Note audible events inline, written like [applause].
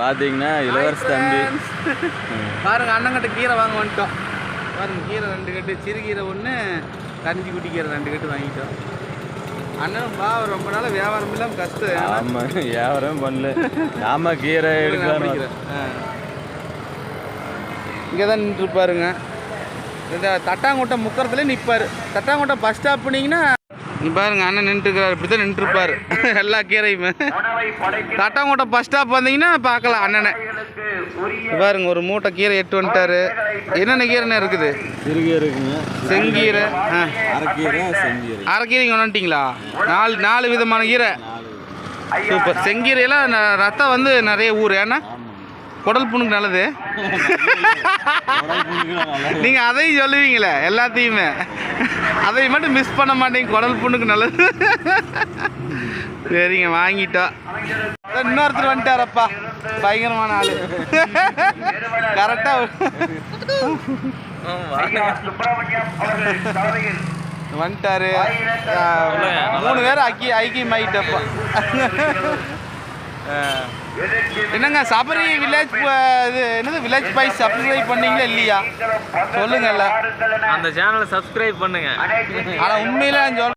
பார்த்தீங்கன்னா இளவரசி தம்பி. பாருங்க அண்ணங்கிட்ட கீரை வாங்க வந்துட்டோம். பாருங்க கீரை ரெண்டு கட்டு சிறுகீரை ஒன்று கஞ்சி குட்டி கீரை ரெண்டு கட்டு வாங்கிட்டோம். அண்ணனும் பா ரொம்ப நாள் வியாபாரம் இல்லாமல் கஷ்டம். ஆமா வியாபாரம் பண்ணல. [laughs] ஆமா கீரை எடுக்கலாம் இங்கே தான் நின்றுப்பாருங்க இந்த தட்டாங்குட்டை முக்கரத்துல நிற்பார் தட்டாங்குட்டை பஸ் ஸ்டாப் போனீங்கன்னா நீ பாருங்க அண்ணன் நின்றுருக்கிறார் இப்படி தான் நின்றுருப்பார் [laughs] எல்லா கீரையுமே. தட்டாங்குட்டை பஸ் ஸ்டாப் வந்தீங்கன்னா பார்க்கலாம் அண்ணனை. பாருங்க ஒரு மூட்டை கீரை எட்டு வந்துட்டாரு. என்னென்ன கீரைண்ணே இருக்குது? செங்கீரை. ஆ. அரைக்கீரை செங்கீரை. அரைக்கீரை இங்கே வந்துட்டிங்களா? நாலு நாலு விதமான கீரை. சூப்பர். செங்கீரையெல்லாம் ரத்தம் வந்து நிறைய ஊர். ஏன்னா குடல் புண்ணுக்கு நல்லது. நீங்கள் அதையும் சொல்லுவீங்களே எல்லாத்தையுமே. அதை மட்டும் மிஸ் பண்ண மாட்டேங்க குடல் புண்ணுக்கு நல்லது. சரிங்க வாங்கிட்டோம் இன்னொருத்தர் வந்துட்டாரப்பா. பயங்கரமான ஆளு. கரெக்டாக வந்துட்டாரு. மூணு பேர் அக்கி ஐக்கியம் ஆகிட்டப்பா என்னங்க சபரி வில்லேஜ் இது என்னது வில்லேஜ் பை சப்ஸ்கிரைப் பண்ணீங்களா இல்லையா? சொல்லுங்கல்ல. அந்த சேனலை சப்ஸ்கிரைப் பண்ணுங்க. ஆனா உண்மையில